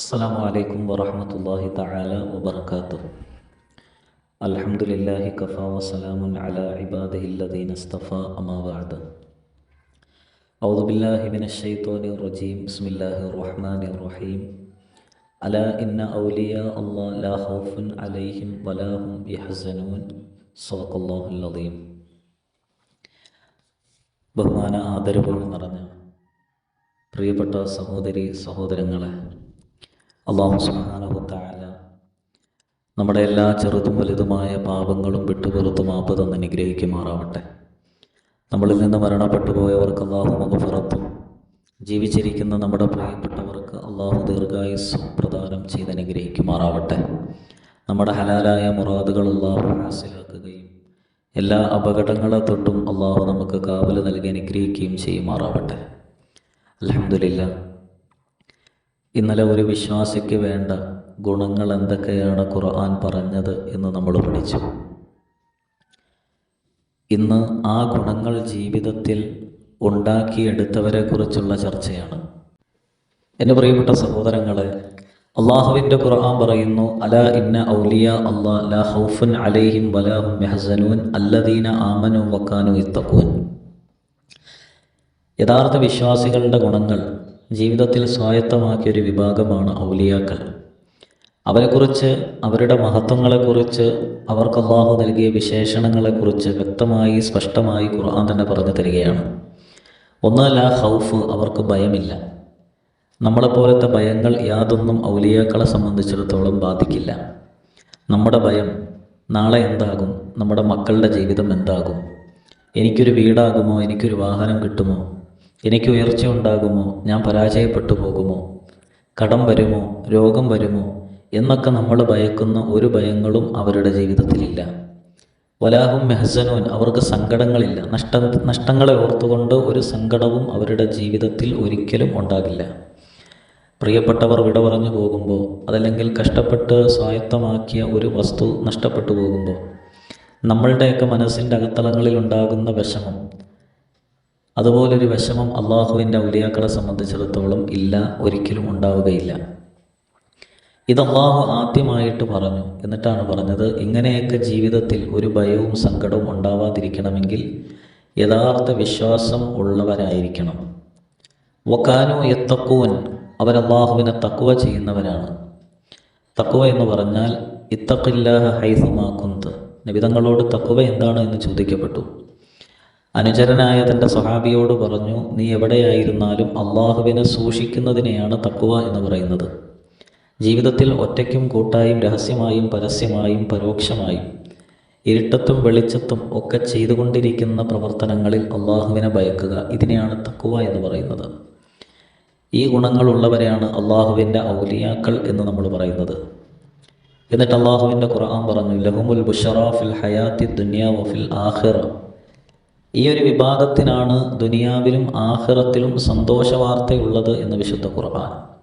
السلام عليكم ورحمة الله تعالى وبركاته الحمد لله كفى وسلام على عباده الذين اصطفى أما بعد أعوذ بالله من الشيطان الرجيم بسم الله الرحمن الرحيم ألا إن أولياء الله لا خوف عليهم ولا هم يحزنون صدق الله العظيم ബഹുമാന ആദരവുകൾ നിറഞ്ഞ പ്രിയപ്പെട്ട സഹോദരി സഹോദരങ്ങളെ അള്ളാഹു സുഹാനഹുത്തായ നമ്മുടെ എല്ലാ ചെറുതും വലുതുമായ പാപങ്ങളും വിട്ടുപുറത്തും മാപ്പ് തന്ന് അനുഗ്രഹിക്കുമാറാവട്ടെ. നമ്മളിൽ നിന്ന് മരണപ്പെട്ടു പോയവർക്ക് അള്ളാഹു മുഖഫറത്തും ജീവിച്ചിരിക്കുന്ന നമ്മുടെ പ്രിയപ്പെട്ടവർക്ക് അള്ളാഹു ദീർഘായുസ്സും പ്രദാനം ചെയ്ത് അനുഗ്രഹിക്കുമാറാവട്ടെ. നമ്മുടെ ഹലാലായ മുറാദുകൾ അള്ളാഹു ഹാസിലാക്കുകയും എല്ലാ അപകടങ്ങളെ തൊട്ടും അള്ളാഹു നമുക്ക് കാവൽ നൽകി അനുഗ്രഹിക്കുകയും ചെയ്യുമാറാവട്ടെ. അലഹമില്ല ഇന്നലെ ഒരു വിശ്വാസിക്ക് വേണ്ട ഗുണങ്ങൾ എന്തൊക്കെയാണ് ഖുർആൻ പറഞ്ഞത് എന്ന് നമ്മൾ പഠിച്ചു. ഇന്ന് ആ ഗുണങ്ങൾ ജീവിതത്തിൽ ഉണ്ടാക്കിയെടുത്തവരെ കുറിച്ചുള്ള ചർച്ചയാണ്. എന്റെ പ്രിയപ്പെട്ട സഹോദരങ്ങളെ അള്ളാഹുവിന്റെ ഖുർആൻ പറയുന്നു അല ഇന്ന ഔലിയ അള്ളാ ലാ ഹൗഫുൻ അലൈഹിം വലാഹും മെഹസനൂൻ അല്ലദീന ആമനു വക്കാനു ഇത്തക്കൂൻ യഥാർത്ഥ വിശ്വാസികളുടെ ഗുണങ്ങൾ ജീവിതത്തിൽ സ്വായത്തമാക്കിയ ഒരു വിഭാഗമാണ് ഔലിയാക്കൾ. അവരെക്കുറിച്ച് അവരുടെ മഹത്വങ്ങളെക്കുറിച്ച് അവർക്ക് അള്ളാഹു നൽകിയ വിശേഷണങ്ങളെക്കുറിച്ച് വ്യക്തമായി സ്പഷ്ടമായി ഖുർആൻ തന്നെ പറഞ്ഞു തരികയാണ്. ഒന്നല്ല ഹൗഫ് അവർക്ക് ഭയമില്ല. നമ്മളെപ്പോലത്തെ ഭയങ്ങൾ യാതൊന്നും ഔലിയാക്കളെ സംബന്ധിച്ചിടത്തോളം ബാധിക്കില്ല. നമ്മുടെ ഭയം നാളെ എന്താകും? നമ്മുടെ മക്കളുടെ ജീവിതം എന്താകും? എനിക്കൊരു വീടാകുമോ? എനിക്കൊരു വാഹനം കിട്ടുമോ? എനിക്ക് ഉയർച്ച ഉണ്ടാകുമോ? ഞാൻ പരാജയപ്പെട്ടു പോകുമോ? കടം വരുമോ? രോഗം വരുമോ? എന്നൊക്കെ നമ്മൾ ഭയക്കുന്ന ഒരു ഭയങ്ങളും അവരുടെ ജീവിതത്തിലില്ല. വലാഹും മെഹസനൂൻ അവർക്ക് സങ്കടങ്ങളില്ല. നഷ്ട നഷ്ടങ്ങളെ ഓർത്തുകൊണ്ട് ഒരു സങ്കടവും അവരുടെ ജീവിതത്തിൽ ഒരിക്കലും ഉണ്ടാകില്ല. പ്രിയപ്പെട്ടവർ വിട പറഞ്ഞു പോകുമ്പോൾ അതല്ലെങ്കിൽ കഷ്ടപ്പെട്ട് സ്വായത്തമാക്കിയ ഒരു വസ്തു നഷ്ടപ്പെട്ടു പോകുമ്പോൾ നമ്മളുടെയൊക്കെ മനസ്സിന്റെ അകത്തളങ്ങളിൽ ഉണ്ടാകുന്ന വിഷമം അതുപോലൊരു വിഷമം അള്ളാഹുവിന്റെ ഔലിയാക്കളെ സംബന്ധിച്ചിടത്തോളം ഇല്ല ഒരിക്കലും ഉണ്ടാവുകയില്ല. ഇത് അള്ളാഹു ആദ്യമായിട്ട് പറഞ്ഞു. എന്നിട്ടാണ് പറഞ്ഞത് ഇങ്ങനെയൊക്കെ ജീവിതത്തിൽ ഒരു ഭയവും സങ്കടവും ഉണ്ടാവാതിരിക്കണമെങ്കിൽ യഥാർത്ഥ വിശ്വാസം ഉള്ളവരായിരിക്കണം. വക്കാനു എത്തക്കുവൻ അവരല്ലാഹുവിനെ തക്കുവ ചെയ്യുന്നവരാണ്. തക്കുവ എന്ന് പറഞ്ഞാൽ ഇത്തക്കില്ലാഹ ഹൈസമാക്കുന്നത് നിബിതങ്ങളോട് തക്കുവ എന്താണ് എന്ന് ചോദിക്കപ്പെട്ടു. അനുചരനായ തന്റെ സഹാബിയോട് പറഞ്ഞു നീ എവിടെയായിരുന്നാലും അള്ളാഹുവിനെ സൂക്ഷിക്കുന്നതിനെയാണ് തക്കുവ എന്ന് പറയുന്നത്. ജീവിതത്തിൽ ഒറ്റയ്ക്കും കൂട്ടായും രഹസ്യമായും പരസ്യമായും പരോക്ഷമായും ഇരുട്ടത്തും വെളിച്ചത്തും ഒക്കെ ചെയ്തുകൊണ്ടിരിക്കുന്ന പ്രവർത്തനങ്ങളിൽ അള്ളാഹുവിനെ ഭയക്കുക ഇതിനെയാണ് തക്കുവ എന്ന് പറയുന്നത്. ഈ ഗുണങ്ങളുള്ളവരെയാണ് അള്ളാഹുവിന്റെ ഔലിയാക്കൾ എന്ന് നമ്മൾ പറയുന്നത്. എന്നിട്ട് അള്ളാഹുവിന്റെ ഖുർആൻ പറഞ്ഞു ലഹുമുൽ ബുഷറാഫിൽ ഹയാത്തി ദുനിയ വഫിൽ ആഹിറ ഈ ഒരു വിഭാഗത്തിനാണ് ദുനിയാവിലും ആഹ്റത്തിലും സന്തോഷവാർത്തയുള്ളത് എന്ന് വിശുദ്ധ ഖുർആൻ.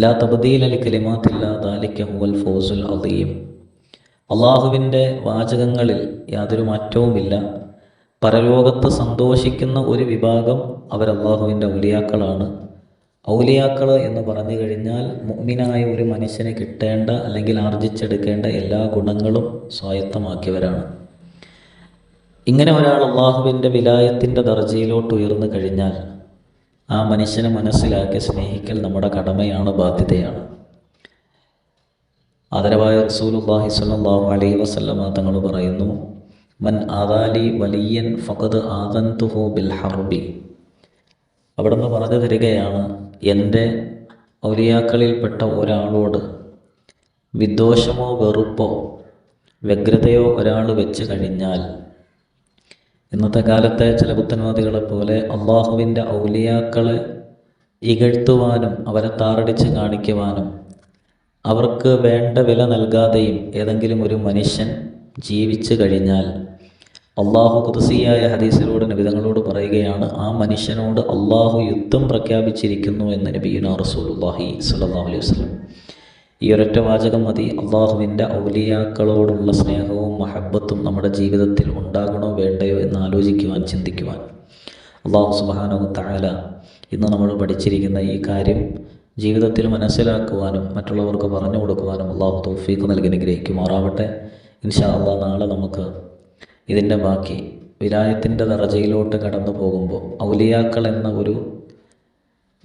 ലാ തബദീൽ അലി കലിമാത്തില്ല ദാലിക്ക ഹുവൽ ഫൗസുൽ അദീം. അള്ളാഹുവിന്റെ വാചകങ്ങളിൽ യാതൊരു മാറ്റവുമില്ല. പരലോകത്ത് സന്തോഷിക്കുന്ന ഒരു വിഭാഗം അവർ അള്ളാഹുവിന്റെ ഔലിയാക്കളാണ്. ഔലിയാക്കൾ എന്ന് പറഞ്ഞു കഴിഞ്ഞാൽ മുഗ്മിനായ ഒരു മനുഷ്യനെ കിട്ടേണ്ട അല്ലെങ്കിൽ ആർജിച്ചെടുക്കേണ്ട എല്ലാ ഗുണങ്ങളും സ്വായത്തമാക്കിയവരാണ്. ഇങ്ങനെ ഒരാൾ അള്ളാഹുവിന്റെ വിലായത്തിന്റെ ദർജയിലോട്ട് ഉയർന്നു കഴിഞ്ഞാൽ ആ മനുഷ്യനെ മനസ്സിലാക്കി സ്നേഹിക്കൽ നമ്മുടെ കടമയാണ് ബാധ്യതയാണ്. ആദരവായ റസൂലുല്ലാഹി സ്വല്ലല്ലാഹു അലൈഹി വസല്ലമ തങ്ങൾ പറയുന്നു മൻ ആദാലി വലിയൻ ഫഖദ് ആദന്തുഹു ബിൽ ഹർബി. അവിടെ നിന്ന് പറഞ്ഞു തരികയാണ് എന്റെ ഔലിയാക്കളിൽപ്പെട്ട ഒരാളോട് വിദ്വേഷമോ വെറുപ്പോ വ്യഗ്രതയോ ഒരാൾ വെച്ച് കഴിഞ്ഞാൽ ഇന്നത്തെ കാലത്തെ ചില പുത്തൻവാദികളെ പോലെ അള്ളാഹുവിന്റെ ഔലിയാക്കളെ ഇകഴ്ത്തുവാനും അവരെ താറടിച്ച് കാണിക്കുവാനും അവർക്ക് വേണ്ട വില നൽകാതെയും ഏതെങ്കിലും ഒരു മനുഷ്യൻ ജീവിച്ചു കഴിഞ്ഞാൽ അള്ളാഹു കുതിസിയായ ഹദീസിലൂടെ നബിതങ്ങളോട് പറയുകയാണ് ആ മനുഷ്യനോട് അള്ളാഹു യുദ്ധം പ്രഖ്യാപിച്ചിരിക്കുന്നു എന്ന് നബീന റസൂലുല്ലാഹി സ്വല്ലല്ലാഹു അലൈഹി വസ്ലം ഈ ഒരൊറ്റ വാചകം മതി. അള്ളാഹുവിന്റെ ഔലിയാക്കളോടുള്ള സ്നേഹവും മഹബത്തും നമ്മുടെ ജീവിതത്തിൽ ഉണ്ടാകണോ വേണ്ടയോ എന്ന് ആലോചിക്കുവാൻ ചിന്തിക്കുവാൻ. അള്ളാഹു സുബാനോ താല ഇന്ന് നമ്മൾ പഠിച്ചിരിക്കുന്ന ഈ കാര്യം ജീവിതത്തിൽ മനസ്സിലാക്കുവാനും മറ്റുള്ളവർക്ക് പറഞ്ഞു കൊടുക്കുവാനും അള്ളാഹു തൗഫീഖ് നൽകി അനുഗ്രഹിക്കുമാറാവട്ടെ. ഇൻഷാ അള്ളാഹ് നാളെ നമുക്ക് ഇതിന്റെ ബാക്കി വിലായത്തിന്റെ ദറജയിലോട്ട് കടന്നു പോകുമ്പോൾ ഔലിയാക്കൾ എന്ന ഒരു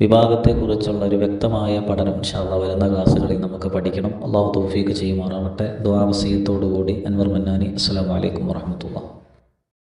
വിഭാഗത്തെക്കുറിച്ചുള്ള ഒരു വ്യക്തമായ പഠനം ഇൻഷാല്ല വരുന്ന ക്ലാസ്സുകളിൽ നമുക്ക് പഠിക്കണം. അള്ളാഹു തൗഫീഖ് ചെയ്യുമാറാവട്ടെ. ദ്വാവസീയത്തോടുകൂടി അൻവർ മന്നാനി. അസ്സാം വലൈക്കും വാഹമത്തുള്ള